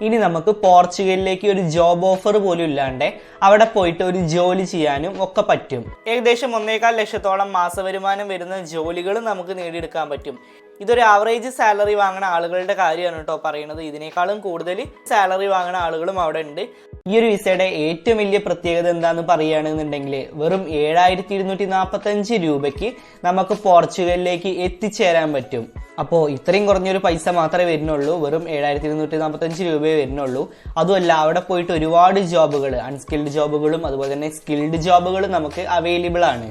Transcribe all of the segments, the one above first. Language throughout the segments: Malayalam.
ഇനി നമുക്ക് പോർച്ചുഗലിലേക്ക് ഒരു ജോബ് ഓഫർ പോലും ഇല്ലാണ്ട് അവിടെ പോയിട്ട് ഒരു ജോലി ചെയ്യാനും ഒക്കെ പറ്റും. ഏകദേശം ഒന്നേകാൽ ലക്ഷത്തോളം മാസവരുമാനം വരുന്ന ജോലികൾ നമുക്ക് നേടിയെടുക്കാൻ പറ്റും. ഇതൊരു ആവറേജ് സാലറി വാങ്ങുന്ന ആളുകളുടെ കാര്യമാണ് കേട്ടോ പറയുന്നത്. ഇതിനേക്കാളും കൂടുതൽ സാലറി വാങ്ങുന്ന ആളുകളും അവിടെ ഉണ്ട്. ഈ ഒരു വിസയുടെ ഏറ്റവും വലിയ പ്രത്യേകത എന്താന്ന് പറയുകയാണെന്നുണ്ടെങ്കിൽ വെറും ഏഴായിരത്തി ഇരുന്നൂറ്റി നാൽപ്പത്തി അഞ്ച് രൂപയ്ക്ക് നമുക്ക് പോർച്ചുഗലിലേക്ക് എത്തിച്ചേരാൻ പറ്റും. അപ്പോൾ ഇത്രയും കുറഞ്ഞൊരു പൈസ മാത്രമേ വരുന്നുള്ളൂ. വെറും ഏഴായിരത്തി ഇരുന്നൂറ്റി നാൽപ്പത്തഞ്ച് രൂപയെ വരുന്നുള്ളൂ. അതുമല്ല അവിടെ പോയിട്ട് ഒരുപാട് ജോബുകൾ അൺസ്കിൽഡ് ജോബുകളും അതുപോലെ തന്നെ സ്കിൽഡ് ജോബുകളും നമുക്ക് അവൈലബിൾ ആണ്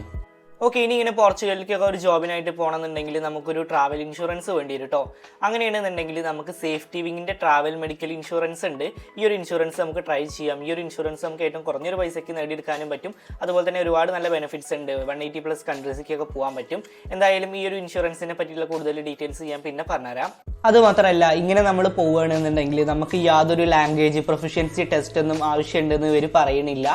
ഓക്കെ ഇനി ഇങ്ങനെ പോർച്ചുഗലിലേക്കൊക്കെ ഒരു ജോബിനായിട്ട് പോകണമെന്നുണ്ടെങ്കിൽ നമുക്കൊരു ട്രാവൽ ഇൻഷുറൻസ് വേണ്ടി വരും അങ്ങനെയാണെന്നുണ്ടെങ്കിൽ നമുക്ക് സേഫ്റ്റി വിങ്ങിന്റെ ട്രാവൽ മെഡിക്കൽ ഇൻഷുറൻസ് ഉണ്ട്. ഈ ഒരു ഇൻഷുറൻസ് നമുക്ക് ട്രൈ ചെയ്യാം. ഈ ഒരു ഇൻഷുറൻസ് നമുക്ക് ഏറ്റവും കുറഞ്ഞൊരു പൈസയ്ക്ക് നേടിയെടുക്കാനും പറ്റും. അതുപോലെ തന്നെ ഒരുപാട് നല്ല ബെനിഫിറ്റ്സ് ഉണ്ട്. വൺ എയ്റ്റി പ്ലസ് കൺട്രീസിലേക്കൊക്കെ പോകാൻ പറ്റും. എന്തായാലും ഈ ഒരു ഇൻഷുറൻസിനെ പറ്റിയുള്ള കൂടുതൽ ഡീറ്റെയിൽസ് ഞാൻ പിന്നെ പറഞ്ഞുതരാം. അത് മാത്രമല്ല ഇങ്ങനെ നമ്മൾ പോവുകയാണെന്നുണ്ടെങ്കിൽ നമുക്ക് യാതൊരു ലാംഗ്വേജ് പ്രൊഫഷ്യൻസി ടെസ്റ്റ് ഒന്നും ആവശ്യമുണ്ടെന്ന് ഇവർ പറയണില്ല.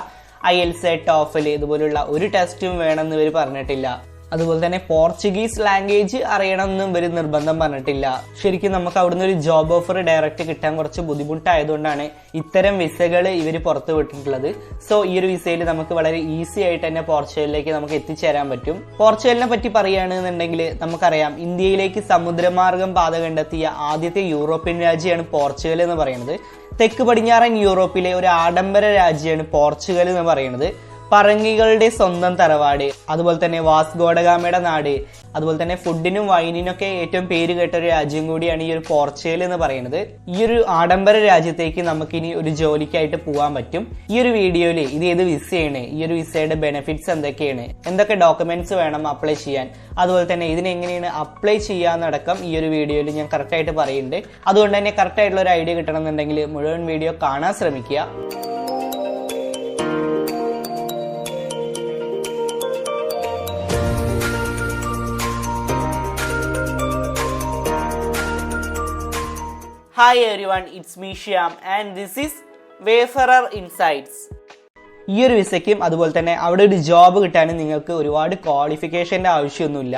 ഐ എൽ സെ ടോഫൽ ഇതുപോലുള്ള ഒരു ടെസ്റ്റും വേണമെന്ന് ഇവർ പറഞ്ഞിട്ടില്ല. അതുപോലെ തന്നെ പോർച്ചുഗീസ് ലാംഗ്വേജ് അറിയണമെന്നും ഇവർ നിർബന്ധം പറഞ്ഞിട്ടില്ല. ശരിക്കും നമുക്ക് അവിടുന്ന് ഒരു ജോബ് ഓഫർ ഡയറക്റ്റ് കിട്ടാൻ കുറച്ച് ബുദ്ധിമുട്ടായതുകൊണ്ടാണ് ഇത്തരം വിസകൾ ഇവർ പുറത്തു വിട്ടിട്ടുള്ളത്. സോ ഈ ഒരു വിസയിൽ നമുക്ക് വളരെ ഈസി ആയിട്ട് തന്നെ പോർച്ചുഗലിലേക്ക് നമുക്ക് എത്തിച്ചേരാൻ പറ്റും. പോർച്ചുഗലിനെ പറ്റി പറയുകയാണെന്നുണ്ടെങ്കിൽ നമുക്കറിയാം ഇന്ത്യയിലേക്ക് സമുദ്രമാർഗം പാത കണ്ടെത്തിയ ആദ്യത്തെ യൂറോപ്യൻ രാജ്യമാണ് പോർച്ചുഗൽ എന്ന് പറയുന്നത്. തെക്ക് പടിഞ്ഞാറൻ യൂറോപ്പിലെ ഒരു ആഡംബര രാജ്യമാണ് പോർച്ചുഗൽ എന്ന് പറയുന്നത്. പറങ്കികളുടെ സ്വന്തം തറവാട് അതുപോലെ തന്നെ വാസ്കോഡഗാമയുടെ നാട് അതുപോലെ തന്നെ ഫുഡിനും വൈനിനൊക്കെ ഏറ്റവും പേര് കേട്ട ഒരു രാജ്യം കൂടിയാണ് ഈ ഒരു പോർച്ചുഗൽ എന്ന് പറയുന്നത്. ഈ ഒരു ആഡംബര രാജ്യത്തേക്ക് നമുക്കിനി ഒരു ജോലിക്കായിട്ട് പോകാൻ പറ്റും. ഈ ഒരു വീഡിയോയിൽ ഇത് ഏത് വിസയാണ് ഈ ഒരു വിസയുടെ ബെനിഫിറ്റ്സ് എന്തൊക്കെയാണ്? എന്തൊക്കെ ഡോക്യുമെന്റ്സ് വേണം അപ്ലൈ ചെയ്യാൻ? അതുപോലെ തന്നെ ഇതിനെങ്ങനെയാണ് അപ്ലൈ ചെയ്യാന്നടക്കം ഈ ഒരു വീഡിയോയിൽ ഞാൻ കറക്റ്റായിട്ട് പറയുന്നുണ്ട്. അതുകൊണ്ട് തന്നെ കറക്റ്റ് ആയിട്ടുള്ള ഒരു ഐഡിയ കിട്ടണമെന്നുണ്ടെങ്കിൽ മുഴുവൻ വീഡിയോ കാണാൻ ശ്രമിക്കുക. Hi everyone it's me Shyam and this is Wayfarer Insights ഈ ഒരു വിസയ്ക്കും അതുപോലെ തന്നെ അവിടെ ഒരു ജോബ് കിട്ടാനും നിങ്ങൾക്ക് ഒരുപാട് ക്വാളിഫിക്കേഷന്റെ ആവശ്യമൊന്നുമില്ല.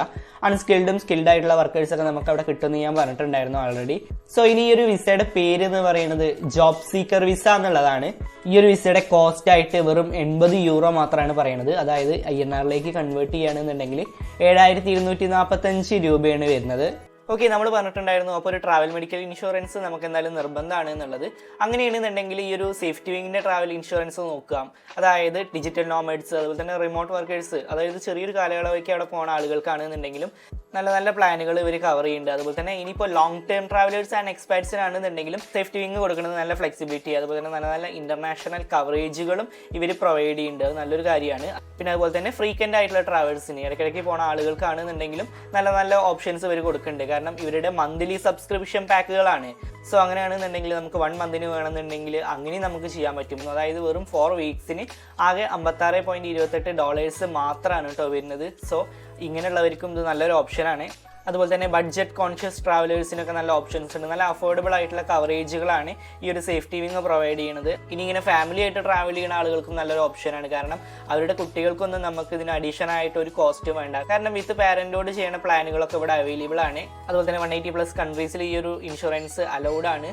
അൺസ്കിൽഡും സ്കിൽഡ് ആയിട്ടുള്ള വർക്കേഴ്സ് ഒക്കെ നമുക്ക് അവിടെ കിട്ടുമെന്ന് ഞാൻ പറഞ്ഞിട്ടുണ്ടായിരുന്നു ഓൾറെഡി സോ ഇനി ഈ ഒരു വിസയുടെ പേര് എന്ന് പറയുന്നത് ജോബ് സീക്കർ വിസ എന്നുള്ളതാണ്. ഈ ഒരു വിസയുടെ കോസ്റ്റ് ആയിട്ട് വെറും എൺപത് യൂറോ മാത്രമാണ് പറയുന്നത്. അതായത് ഐ എൻ ആറിലേക്ക് കൺവേർട്ട് ചെയ്യുകയാണെന്നുണ്ടെങ്കിൽ ഏഴായിരത്തി ഇരുന്നൂറ്റി നാൽപ്പത്തഞ്ച് രൂപയാണ് വരുന്നത്. ഓക്കെ നമ്മൾ പറഞ്ഞിട്ടുണ്ടായിരുന്നു അപ്പോൾ ഒരു ട്രാവൽ മെഡിക്കൽ ഇൻഷുറൻസ് നമുക്ക് എന്തായാലും നിർബന്ധമാണ് എന്നുള്ളത്. അങ്ങനെയാണെന്നുണ്ടെങ്കിൽ ഈ ഒരു സേഫ്റ്റി വിങ്ങിന്റെ ട്രാവൽ ഇൻഷുറൻസ് നോക്കാം. അതായത് ഡിജിറ്റൽ നോമേഡ്സ് അതുപോലെ തന്നെ റിമോട്ട് വർക്കേഴ്സ് അതായത് ചെറിയൊരു കാലയളവൊക്കെ അവിടെ പോകുന്ന ആളുകൾക്കാണെന്നുണ്ടെങ്കിലും നല്ല നല്ല പ്ലാനുകൾ ഇവർ കവർ ചെയ്യുന്നുണ്ട്. അതുപോലെ തന്നെ ഇനിയിപ്പോൾ ലോങ് ടേം ട്രാവലേഴ്സ് ആൻഡ് എക്സ്പേർട്സിനാണെന്നുണ്ടെങ്കിലും സേഫ്റ്റി വിങ് കൊടുക്കുന്നത് നല്ല ഫ്ലെക്സിബിലിറ്റി അതുപോലെ തന്നെ നല്ല നല്ല ഇന്റർനാഷണൽ കവറേജുകളും ഇവർ പ്രൊവൈഡ് ചെയ്യുന്നുണ്ട്. അത് നല്ലൊരു കാര്യമാണ്. പിന്നെ അതുപോലെ തന്നെ ഫ്രീക്വന്റ് ആയിട്ടുള്ള ട്രാവൽസിന് ഇടയ്ക്കിടയ്ക്ക് പോകുന്ന ആളുകൾക്കാണെന്നുണ്ടെങ്കിലും നല്ല നല്ല ഓപ്ഷൻസ് ഇവർ കൊടുക്കുന്നുണ്ട്. കാരണം ഇവരുടെ മന്ത്ലി സബ്സ്ക്രിപ്ഷൻ പാക്കുകളാണ് സോ അങ്ങനെയാണെന്നുണ്ടെങ്കിൽ നമുക്ക് വൺ മന്തിന് വേണമെന്നുണ്ടെങ്കിൽ അങ്ങനെയും നമുക്ക് ചെയ്യാൻ പറ്റും. അതായത് വെറും ഫോർ വീക്സിന് ആകെ അമ്പത്താറ് പോയിന്റ് ഇരുപത്തെട്ട് ഡോളേഴ്സ് മാത്രമാണ് കേട്ടോ വരുന്നത്. സോ ഇങ്ങനെയുള്ളവർക്കും ഇത് നല്ലൊരു ഓപ്ഷനാണ് അതുപോലെ തന്നെ ബഡ്ജറ്റ് കോൺഷ്യസ് ട്രാവലേഴ്സിനൊക്കെ നല്ല ഓപ്ഷൻസ് ഉണ്ട്. നല്ല അഫോർഡബിൾ ആയിട്ടുള്ള കവറേജുകളാണ് ഈ ഒരു സേഫ്റ്റി വിങ് പ്രൊവൈഡ് ചെയ്യുന്നത്. ഇനി ഇങ്ങനെ ഫാമിലി ആയിട്ട് ട്രാവൽ ചെയ്യുന്ന ആളുകൾക്കും നല്ലൊരു ഓപ്ഷനാണ് കാരണം അവരുടെ കുട്ടികൾക്കൊന്നും നമുക്ക് ഇതിന് അഡീഷണൽ ആയിട്ട് ഒരു കോസ്റ്റ് വേണ്ട. കാരണം വിത്ത് പാരന്റോട് ചെയ്യുന്ന പ്ലാനുകളൊക്കെ ഇവിടെ അവൈലബിൾ ആണ്. അതുപോലെ തന്നെ വൺ എയ്റ്റി പ്ലസ് കൺട്രീസിൽ ഈ ഒരു ഇൻഷുറൻസ് അലൗഡ് ആണ്.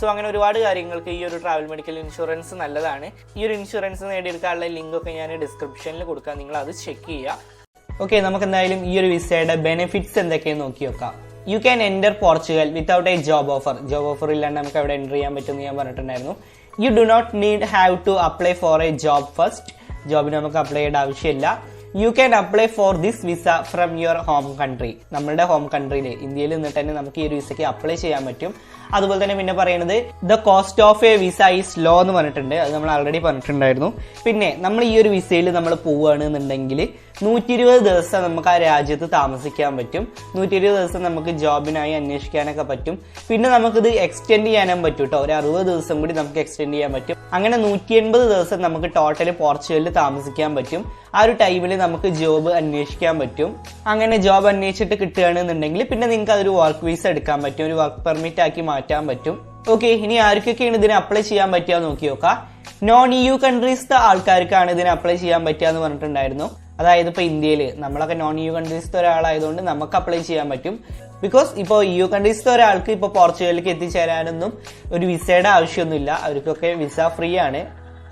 സോ അങ്ങനെ ഒരുപാട് കാര്യങ്ങൾക്ക് ഈ ഒരു ട്രാവൽ മെഡിക്കൽ ഇൻഷുറൻസ് നല്ലതാണ്. ഈ ഒരു ഇൻഷുറൻസ് നേടിയെടുക്കാനുള്ള ലിങ്കൊക്കെ ഞാൻ ഡിസ്ക്രിപ്ഷനിൽ കൊടുക്കാം. നിങ്ങൾ അത് ചെക്ക് ചെയ്യുക. ഓക്കെ നമുക്ക് എന്തായാലും ഈ ഒരു വിസയുടെ ബെനിഫിറ്റ്സ് എന്തൊക്കെയെന്ന് നോക്കി നോക്കാം. You can enter Portugal without a job offer job offer ഇല്ലാണ്ട് നമുക്ക് അവിടെ എന്റർ ചെയ്യാൻ പറ്റുമെന്ന് ഞാൻ പറഞ്ഞിട്ടുണ്ടായിരുന്നു. You do not need have to apply for a job first ജോബിന് നമുക്ക് അപ്ലൈ ചെയ്യേണ്ട ആവശ്യമില്ല. You can apply for this visa from your home country നമ്മുടെ ഹോം കൺട്രിയിൽ ഇന്ത്യയിൽ നിന്നിട്ട് തന്നെ നമുക്ക് ഈ ഒരു വിസയ്ക്ക് അപ്ലൈ ചെയ്യാൻ പറ്റും. അതുപോലെ തന്നെ പിന്നെ പറയുന്നത് the cost of a visa is low എന്ന് പറഞ്ഞിട്ടുണ്ട്. അത് നമ്മൾ ആൾറെഡി പറഞ്ഞിട്ടുണ്ടായിരുന്നു. പിന്നെ നമ്മൾ ഈ ഒരു വിസയിൽ നമ്മൾ പോവുകയാണെന്നുണ്ടെങ്കിൽ നൂറ്റി ഇരുപത് ദിവസം നമുക്ക് ആ രാജ്യത്ത് താമസിക്കാൻ പറ്റും. നൂറ്റി ഇരുപത് ദിവസം നമുക്ക് ജോബിനായി അന്വേഷിക്കാനൊക്കെ പറ്റും. പിന്നെ നമുക്കിത് എക്സ്റ്റെൻഡ് ചെയ്യാനും പറ്റും കേട്ടോ ഒരു അറുപത് ദിവസം കൂടി നമുക്ക് എക്സ്റ്റെൻഡ് ചെയ്യാൻ പറ്റും. അങ്ങനെ നൂറ്റി എൺപത് ദിവസം നമുക്ക് ടോട്ടൽ പോർച്ചുഗലിൽ താമസിക്കാൻ പറ്റും. ആ ഒരു ടൈമിൽ നമുക്ക് ജോബ് അന്വേഷിക്കാൻ പറ്റും. അങ്ങനെ ജോബ് അന്വേഷിച്ചിട്ട് കിട്ടുകയാണെന്നുണ്ടെങ്കിൽ പിന്നെ നിങ്ങൾക്ക് അതൊരു വർക്ക് വീസ എടുക്കാൻ പറ്റും. ഒരു വർക്ക് പെർമിറ്റ് ആക്കി മാറ്റാൻ പറ്റും. ഓക്കെ ഇനി ആർക്കൊക്കെയാണ് ഇതിന് അപ്ലൈ ചെയ്യാൻ പറ്റുക നോക്കി നോക്കാം നോൺ ഇ യു കൺട്രീസിലെ ആൾക്കാർക്കാണ് ഇതിന് അപ്ലൈ ചെയ്യാൻ പറ്റുക എന്ന് പറഞ്ഞിട്ടുണ്ടായിരുന്നു. അതായത് ഇപ്പോൾ ഇന്ത്യയിൽ നമ്മളൊക്കെ നോൺ യു കൺട്രീസിലെ ഒരാളായതുകൊണ്ട് നമുക്ക് അപ്ലൈ ചെയ്യാൻ പറ്റും. ബിക്കോസ് ഇപ്പോൾ യു കൺട്രീസിലെ ഒരാൾക്ക് ഇപ്പോൾ പോർച്ചുഗലിലേക്ക് എത്തിച്ചേരാനൊന്നും ഒരു വിസയുടെ ആവശ്യമൊന്നുമില്ല. അവർക്കൊക്കെ വിസ ഫ്രീ ആണ്.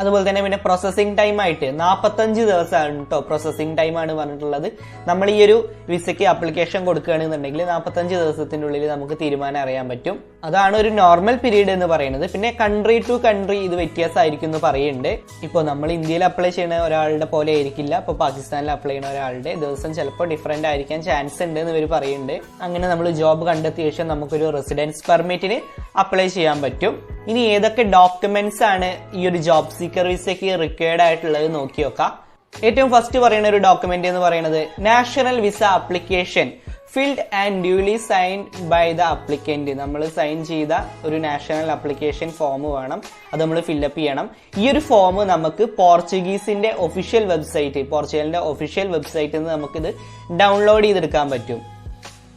അതുപോലെ തന്നെ പിന്നെ പ്രോസസ്സിംഗ് ടൈം ആയിട്ട് നാൽപ്പത്തഞ്ച് ദിവസമാണ് കേട്ടോ പ്രോസസ്സിംഗ് ടൈം ആണ് പറഞ്ഞിട്ടുള്ളത്. നമ്മൾ ഈ ഒരു വിസയ്ക്ക് അപ്ലിക്കേഷൻ കൊടുക്കുകയാണെന്നുണ്ടെങ്കിൽ നാൽപ്പത്തഞ്ച് ദിവസത്തിനുള്ളിൽ നമുക്ക് തീരുമാനം അറിയാൻ പറ്റും. അതാണ് ഒരു നോർമൽ പീരീഡ് എന്ന് പറയുന്നത്. പിന്നെ കൺട്രി ടു കൺട്രി ഇത് വ്യത്യാസമായിരിക്കും എന്ന് പറയുന്നുണ്ട്. ഇപ്പോൾ നമ്മൾ ഇന്ത്യയിൽ അപ്ലൈ ചെയ്യുന്ന ഒരാളുടെ പോലെ ആയിരിക്കില്ല. ഇപ്പോൾ പാകിസ്ഥാനിൽ അപ്ലൈ ചെയ്യുന്ന ഒരാളുടെ ദിവസം ചിലപ്പോൾ ഡിഫറെന്റ് ആയിരിക്കാൻ ചാൻസ് ഉണ്ട് എന്ന് ഇവർ പറയുന്നുണ്ട്. അങ്ങനെ നമ്മൾ ജോബ് കണ്ടെത്തിയ ശേഷം നമുക്കൊരു റെസിഡൻസ് പെർമിറ്റിന് അപ്ലൈ ചെയ്യാൻ പറ്റും. ഇനി ഏതൊക്കെ ഡോക്യുമെന്റ്സ് ആണ് ഈ ഒരു ജോബ് സീക്കർ വിസയ്ക്ക് റിക്വയർഡ് ആയിട്ടുള്ളത് നോക്കി നോക്കാം. ഏറ്റവും ഫസ്റ്റ് പറയുന്ന ഒരു ഡോക്യുമെന്റ് എന്ന് പറയുന്നത് national visa application filled and duly signed by the applicant നമ്മൾ സൈൻ ചെയ്ത ഒരു നാഷണൽ അപ്ലിക്കേഷൻ ഫോം വേണം. അത് നമ്മൾ ഫില്ലപ്പ് ചെയ്യണം. ഈ ഒരു ഫോം നമുക്ക് പോർച്ചുഗീസിന്റെ ഒഫീഷ്യൽ വെബ്സൈറ്റ് പോർച്ചുഗലിന്റെ ഒഫീഷ്യൽ വെബ്സൈറ്റിൽ നിന്ന് നമുക്കിത് ഡൗൺലോഡ് ചെയ്തെടുക്കാൻ പറ്റും.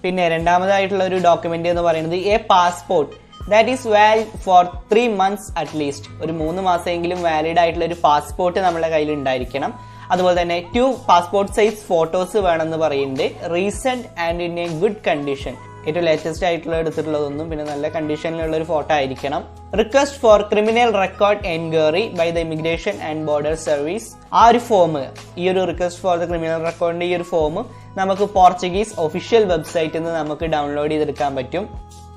പിന്നെ രണ്ടാമതായിട്ടുള്ള ഒരു ഡോക്യുമെന്റ് എന്ന് പറയുന്നത് a passport. That is valid for three months at least ഒരു മൂന്ന് മാസമെങ്കിലും വാലിഡ് ആയിട്ടുള്ള ഒരു പാസ്പോർട്ട് നമ്മുടെ കയ്യിൽ ഉണ്ടായിരിക്കണം. അതുപോലെ തന്നെ ടു പാസ്പോർട്ട് സൈസ് ഫോട്ടോസ് വേണമെന്ന് പറയുന്നുണ്ട്. Recent and in a good condition ഏറ്റവും ലേറ്റസ്റ്റ് ആയിട്ടുള്ള എടുത്തിട്ടുള്ളതൊന്നും പിന്നെ നല്ല കണ്ടീഷനിലുള്ള ഒരു ഫോട്ടോ ആയിരിക്കണം. Request for criminal record enquiry by the immigration and border service ആ ഒരു ഫോം ഈ ഒരു റിക്വസ്റ്റ് ഫോർ ദ ക്രിമിനൽ റെക്കോർഡിന്റെ ഈ ഒരു ഫോം നമുക്ക് പോർച്ചുഗീസ് ഒഫീഷ്യൽ വെബ്സൈറ്റിൽ നിന്ന് നമുക്ക് ഡൗൺലോഡ് ചെയ്തെടുക്കാൻ പറ്റും.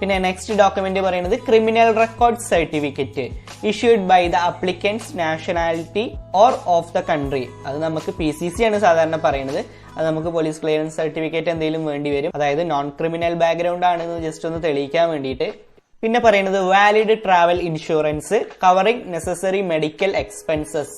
പിന്നെ നെക്സ്റ്റ് ഡോക്യുമെന്റ് പറയുന്നത് criminal record certificate issued by the applicant's nationality or of the country അത് നമുക്ക് പി സി സി ആണ് സാധാരണ പറയുന്നത്. അത് നമുക്ക് പോലീസ് ക്ലിയറൻസ് സർട്ടിഫിക്കറ്റ് എന്തെങ്കിലും വേണ്ടി വരും. അതായത് നോൺ ക്രിമിനൽ ബാക്ക്ഗ്രൗണ്ട് ആണെന്ന് ജസ്റ്റ് ഒന്ന് തെളിയിക്കാൻ വേണ്ടിയിട്ട്. പിന്നെ പറയുന്നത് valid travel insurance covering necessary medical expenses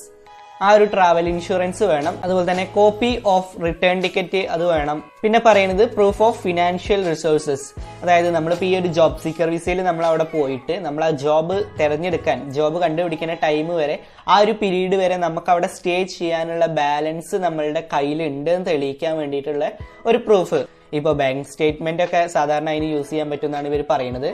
ആ ഒരു ട്രാവൽ ഇൻഷുറൻസ് വേണം. അതുപോലെ തന്നെ കോപ്പി ഓഫ് റിട്ടേൺ ടിക്കറ്റ് അത് വേണം. പിന്നെ പറയുന്നത് പ്രൂഫ് ഓഫ് ഫിനാൻഷ്യൽ റിസോഴ്സസ് അതായത് നമ്മളിപ്പോൾ ഈ ഒരു ജോബ് സീക്കർ വിസയിൽ നമ്മൾ അവിടെ പോയിട്ട് നമ്മൾ ആ ജോബ് തിരഞ്ഞെടുക്കാൻ ജോബ് കണ്ടുപിടിക്കുന്ന ടൈം വരെ ആ ഒരു പീരീഡ് വരെ നമുക്ക് അവിടെ സ്റ്റേ ചെയ്യാനുള്ള ബാലൻസ് നമ്മളുടെ കയ്യിലുണ്ട് എന്ന് തെളിയിക്കാൻ വേണ്ടിയിട്ടുള്ള ഒരു പ്രൂഫ് ഇപ്പോൾ ബാങ്ക് സ്റ്റേറ്റ്മെന്റ് ഒക്കെ സാധാരണ അതിന് യൂസ് ചെയ്യാൻ പറ്റുമെന്നാണ് ഇവർ പറയുന്നത്.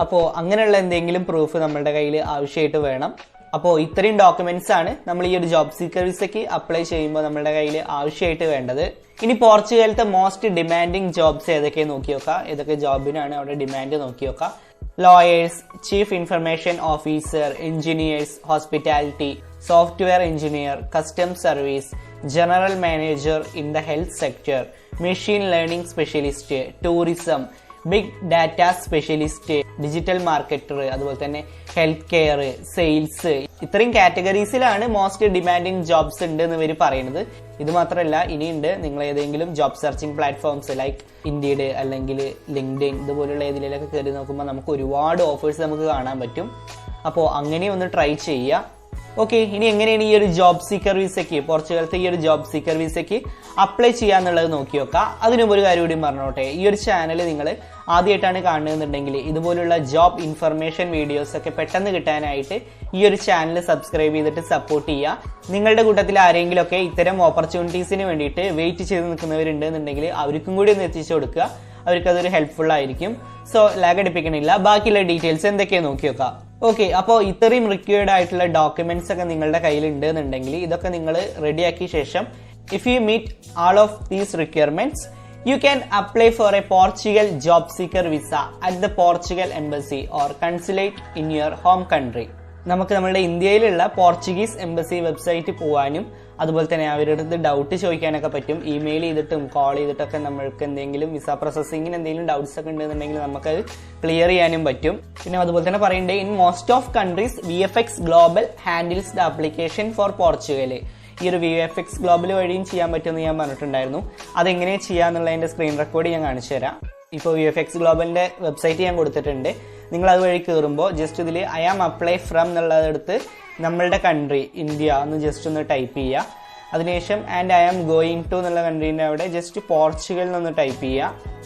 അപ്പോൾ അങ്ങനെയുള്ള എന്തെങ്കിലും പ്രൂഫ് നമ്മളുടെ കയ്യിൽ ആവശ്യമായിട്ട് വേണം. അപ്പോൾ ഇത്രയും ഡോക്യുമെന്റ്സ് ആണ് നമ്മൾ ഈ ഒരു ജോബ് സീക്കർ വിസയ്ക്ക് അപ്ലൈ ചെയ്യുമ്പോൾ നമ്മുടെ കയ്യിൽ ആവശ്യമായിട്ട് വേണ്ടത്. ഇനി പോർച്ചുഗലത്തെ മോസ്റ്റ് ഡിമാൻഡിങ് ജോബ്സ് ഏതൊക്കെ നോക്കി നോക്കാം. ഏതൊക്കെ ജോബിനാണ് അവിടെ ഡിമാൻഡ് നോക്കി നോക്കാം. Lawyers chief information officer engineers hospitality software engineer custom service general manager in the health sector machine learning specialist tourism big data specialist digital marketer അതുപോലെ തന്നെ ഹെൽത്ത് കെയർ സെയിൽസ് ഇത്രയും കാറ്റഗറീസിലാണ് മോസ്റ്റ് ഡിമാൻഡിങ് ജോബ്സ് ഉണ്ട് എന്ന് ഇവർ പറയുന്നത്. ഇത് മാത്രമല്ല ഇനിയുണ്ട് നിങ്ങൾ ഏതെങ്കിലും job searching platforms like Indeed അല്ലെങ്കിൽ ലിങ്ക്ഡിൻ ഇതുപോലുള്ള ഏതിലൊക്കെ കയറി നോക്കുമ്പോൾ നമുക്ക് ഒരുപാട് ഓഫേഴ്സ് നമുക്ക് കാണാൻ പറ്റും. അപ്പോൾ അങ്ങനെ ഒന്ന് ട്രൈ ചെയ്യുക. ഓക്കെ ഇനി എങ്ങനെയാണ് ഈ ഒരു ജോബ് സീക്കർ വിസയ്ക്ക് പോർച്ചുഗലത്തെ ഈ ഒരു ജോബ് സീക്കർ വിസയ്ക്ക് അപ്ലൈ ചെയ്യാന്നുള്ളത് നോക്കി നോക്കാം. അതിനുമുമ്പ് ഒരു കാര്യം കൂടി പറഞ്ഞോട്ടെ. ഈ ഒരു ചാനൽ നിങ്ങൾ ആദ്യമായിട്ടാണ് കാണുന്നുണ്ടെങ്കിൽ ഇതുപോലുള്ള ജോബ് ഇൻഫർമേഷൻ വീഡിയോസ് ഒക്കെ പെട്ടെന്ന് കിട്ടാനായിട്ട് ഈ ഒരു ചാനൽ സബ്സ്ക്രൈബ് ചെയ്തിട്ട് സപ്പോർട്ട് ചെയ്യുക നിങ്ങളുടെ കൂട്ടത്തിൽ ആരെങ്കിലുമൊക്കെ ഇത്തരം ഓപ്പർച്യൂണിറ്റീസിന് വേണ്ടിയിട്ട് വെയിറ്റ് ചെയ്ത് നിൽക്കുന്നവരുണ്ടെന്നുണ്ടെങ്കിൽ അവർക്കും കൂടി ഒന്ന് എത്തിച്ചു കൊടുക്കുക. അവർക്ക് അതൊരു ഹെൽപ്ഫുൾ ആയിരിക്കും. സോ ലാഗ് അടിപ്പിക്കണില്ല ബാക്കിയുള്ള ഡീറ്റെയിൽസ് എന്തൊക്കെയാണ് നോക്കി നോക്കാം ഓക്കെ അപ്പോൾ ഇത്രയും റിക്വയർഡ് ആയിട്ടുള്ള ഡോക്യുമെന്റ്സ് ഒക്കെ നിങ്ങളുടെ കയ്യിൽ ഉണ്ട് എന്നുണ്ടെങ്കിൽ ഇതൊക്കെ നിങ്ങൾ റെഡിയാക്കിയ ശേഷം if you meet all of these requirements you can apply for a Portugal job seeker visa at the Portugal embassy or consulate in your home country നമുക്ക് നമ്മുടെ ഇന്ത്യയിലുള്ള പോർച്ചുഗീസ് എംബസി വെബ്സൈറ്റ് പോകാനും അതുപോലെ തന്നെ അവരുടെ അടുത്ത് ഡൗട്ട് ചോദിക്കാനൊക്കെ പറ്റും. ഇമെയിൽ ചെയ്തിട്ടും കോൾ ചെയ്തിട്ടൊക്കെ നമ്മൾക്ക് എന്തെങ്കിലും വിസ പ്രോസസ്സിങ്ങിന് എന്തെങ്കിലും ഡൗട്ട്സ് ഒക്കെ ഉണ്ടെന്നുണ്ടെങ്കിൽ നമുക്ക് അത് ക്ലിയർ ചെയ്യാനും പറ്റും. പിന്നെ അതുപോലെ തന്നെ പറയണ്ടേ in most of countries V F S global handles the application for Portugal ഈ ഒരു വി എഫ് എക്സ് ഗ്ലോബൽ വഴിയും ചെയ്യാൻ പറ്റുമെന്ന് ഞാൻ പറഞ്ഞിട്ടുണ്ടായിരുന്നു. അതെങ്ങനെ ചെയ്യാന്നുള്ളതിന്റെ സ്ക്രീൻ റെക്കോർഡ് ഞാൻ കാണിച്ചു തരാം. ഇപ്പോൾ വി എഫ് എക്സ് ഗ്ലോബലിന്റെ വെബ്സൈറ്റ് ഞാൻ കൊടുത്തിട്ടുണ്ട്. നിങ്ങൾ അത് വഴി കയറുമ്പോൾ ജസ്റ്റ് ഇതിൽ ഐ ആം അപ്ലൈ ഫ്രം എന്നുള്ളതെടുത്ത് നമ്മളുടെ കൺട്രി ഇന്ത്യ എന്ന് ജസ്റ്റ് ഒന്ന് ടൈപ്പ് ചെയ്യുക അതിനുശേഷം and I am going to എന്നുള്ള കൺട്രീന്റെ അവിടെ ജസ്റ്റ് പോർച്ചുഗൽ എന്നൊന്ന് ടൈപ്പ് ചെയ്യുക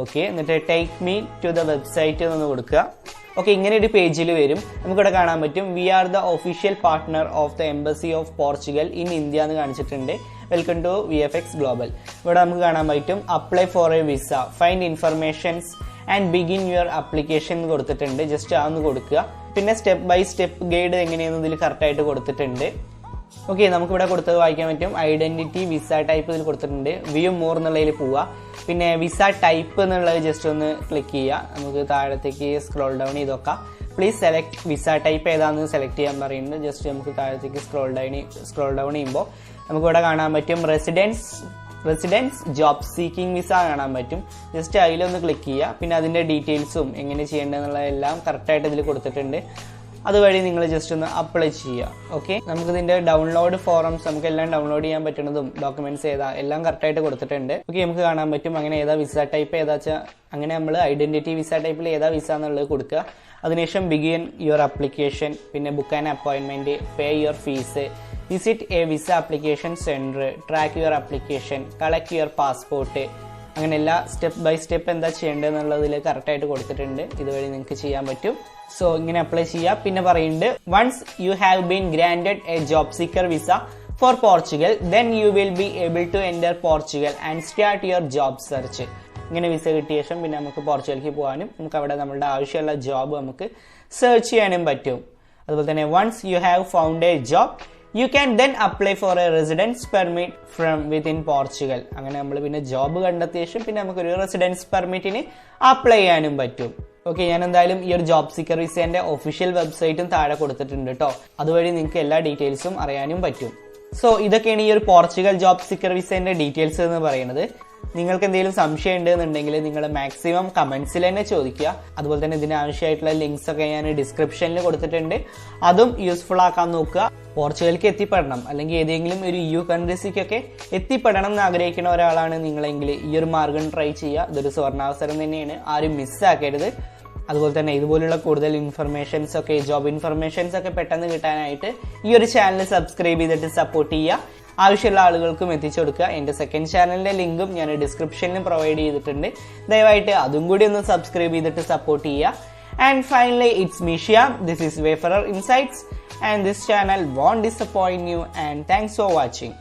ഓക്കെ എന്നിട്ട് take me to the website എന്നൊന്ന് കൊടുക്കുക. ഓക്കെ ഇങ്ങനെ ഒരു പേജിൽ വരും. നമുക്കിവിടെ കാണാൻ പറ്റും. We are the official partner of the embassy of Portugal in India എന്ന് കാണിച്ചിട്ടുണ്ട്. Welcome to V F S global ഇവിടെ നമുക്ക് കാണാൻ പറ്റും. Apply for a visa find informations and begin your application എന്ന് കൊടുത്തിട്ടുണ്ട്. ജസ്റ്റ് അതൊന്ന് കൊടുക്കുക. പിന്നെ സ്റ്റെപ്പ് ബൈ സ്റ്റെപ്പ് ഗൈഡ് എങ്ങനെയാണെന്ന് ഇതിൽ കറക്റ്റായിട്ട് കൊടുത്തിട്ടുണ്ട്. ഓക്കെ നമുക്കിവിടെ കൊടുത്തത് വായിക്കാൻ പറ്റും. ഐഡന്റിറ്റി വിസ ടൈപ്പ് ഇതിൽ കൊടുത്തിട്ടുണ്ട്. വ്യൂ മോർ എന്നുള്ളതിൽ പോവുക പിന്നെ വിസ ടൈപ്പ് എന്നുള്ളത് ജസ്റ്റ് ഒന്ന് ക്ലിക്ക് ചെയ്യുക. നമുക്ക് താഴത്തേക്ക് സ്ക്രോൾ ഡൗൺ ചെയ്ത് നോക്കാം. പ്ലീസ് സെലക്ട് വിസ ടൈപ്പ് ഏതാണെന്ന് സെലക്ട് ചെയ്യാൻ പറയുന്നുണ്ട് ജസ്റ്റ് നമുക്ക് താഴത്തേക്ക് സ്ക്രോൾ ഡൗൺ സ്ക്രോൾ ഡൗൺ ചെയ്യുമ്പോൾ നമുക്കിവിടെ കാണാൻ പറ്റും residence residence job seeking visa കാണാൻ പറ്റും. ജസ്റ്റ് അതിലൊന്ന് ക്ലിക്ക് ചെയ്യുക. പിന്നെ അതിന്റെ ഡീറ്റെയിൽസും എങ്ങനെ ചെയ്യേണ്ടതെന്നുള്ളതെല്ലാം കറക്റ്റായിട്ട് ഇതിൽ കൊടുത്തിട്ടുണ്ട്. അതുവഴി നിങ്ങൾ ജസ്റ്റ് ഒന്ന് അപ്ലൈ ചെയ്യുക. ഓക്കെ നമുക്ക് ഇതിന്റെ ഡൗൺലോഡ് ഫോറംസ് നമുക്ക് എല്ലാം ഡൗൺലോഡ് ചെയ്യാൻ പറ്റുന്നതും ഡോക്യുമെന്റ്സ് ഏതാ എല്ലാം കറക്റ്റായിട്ട് കൊടുത്തിട്ടുണ്ട്. ഓക്കെ നമുക്ക് കാണാൻ പറ്റും അങ്ങനെ ഏതാ വിസ ടൈപ്പ് ഏതാ വെച്ചാൽ അങ്ങനെ നമ്മൾ ഐഡന്റിറ്റി വിസ ടൈപ്പിൽ ഏതാ വിസ എന്നുള്ളത് കൊടുക്കുക. അതിനുശേഷം ബിഗിൻ യുവർ അപ്ലിക്കേഷൻ പിന്നെ book and അപ്പോയിൻമെന്റ് pay your fees visit a visa application centre track your application collect your passport അങ്ങനെ എല്ലാ സ്റ്റെപ്പ് ബൈ സ്റ്റെപ്പ് എന്താ ചെയ്യേണ്ടതെന്നുള്ളതിൽ കറക്റ്റായിട്ട് കൊടുത്തിട്ടുണ്ട്. ഇതുവഴി നിങ്ങൾക്ക് ചെയ്യാൻ പറ്റും. സോ ഇങ്ങനെ അപ്ലൈ ചെയ്യുക പിന്നെ പറയുന്നുണ്ട് once you have been granted a job seeker visa for Portugal then you will be able to enter Portugal and start your job search ഇങ്ങനെ വിസ കിട്ടിയ ശേഷം പിന്നെ നമുക്ക് പോർച്ചുഗലിലേക്ക് പോകാനും നമുക്ക് അവിടെ നമ്മുടെ ആവശ്യമുള്ള ജോബ് നമുക്ക് സെർച്ച് ചെയ്യാനും പറ്റും. അതുപോലെ തന്നെ once you have found a job you can then apply for a residence permit from within Portugal അങ്ങനെ നമ്മൾ പിന്നെ ജോബ് കണ്ടെത്തിയ ശേഷം പിന്നെ നമുക്കൊരു റെസിഡൻസ് പെർമിറ്റിന് അപ്ലൈ ചെയ്യാനും പറ്റും. ഓക്കെ ഞാൻ എന്തായാലും ഈ ഒരു ജോബ് സീക്കർ വിസേന്റെ ഒഫീഷ്യൽ വെബ്സൈറ്റും താഴെ കൊടുത്തിട്ടുണ്ട് കേട്ടോ അതുവഴി നിങ്ങൾക്ക് എല്ലാ ഡീറ്റെയിൽസും അറിയാനും പറ്റും. സോ ഇതൊക്കെയാണ് ഈ ഒരു പോർച്ചുഗൽ ജോബ് സീക്കർ വിസേന്റെ ഡീറ്റെയിൽസ് എന്ന് പറയുന്നത്. നിങ്ങൾക്ക് എന്തെങ്കിലും സംശയം ഉണ്ടെന്നുണ്ടെങ്കിൽ നിങ്ങൾ മാക്സിമം കമൻസിൽ തന്നെ ചോദിക്കുക. അതുപോലെ തന്നെ ഇതിന് ആവശ്യമായിട്ടുള്ള ലിങ്ക്സ് ഒക്കെ ഞാൻ ഡിസ്ക്രിപ്ഷനിൽ കൊടുത്തിട്ടുണ്ട്. അതും യൂസ്ഫുൾ ആക്കാൻ നോക്കുക. പോർച്ചുഗലിലേക്ക് എത്തിപ്പെടണം. അല്ലെങ്കിൽ ഏതെങ്കിലും ഒരു യു കൺട്രീസിക്കൊക്കെ എത്തിപ്പെടണം എന്ന് ആഗ്രഹിക്കുന്ന ഒരാളാണ് നിങ്ങളെങ്കിൽ ഈ ഒരു മാർഗം ട്രൈ ചെയ്യുക. ഇതൊരു സ്വർണാവസരം തന്നെയാണ്. ആരും മിസ്സാക്കരുത് അതുപോലെ തന്നെ ഇതുപോലുള്ള കൂടുതൽ ഇൻഫർമേഷൻസ് ഒക്കെ ജോബ് ഇൻഫർമേഷൻസ് ഒക്കെ പെട്ടെന്ന് കിട്ടാനായിട്ട് ഈ ഒരു ചാനൽ സബ്സ്ക്രൈബ് ചെയ്തിട്ട് സപ്പോർട്ട് ചെയ്യുക. ആവശ്യമുള്ള ആളുകൾക്കും എത്തിച്ചു കൊടുക്കുക. എന്റെ സെക്കൻഡ് ചാനലിന്റെ ലിങ്കും ഞാൻ ഡിസ്ക്രിപ്ഷനിലും പ്രൊവൈഡ് ചെയ്തിട്ടുണ്ട്. ദയവായിട്ട് അതും കൂടി ഒന്ന് സബ്സ്ക്രൈബ് ചെയ്തിട്ട് സപ്പോർട്ട് ചെയ്യുക. And finally it's മിഷ്യ this is Wayfarer Insights and this channel won't disappoint you and thanks for watching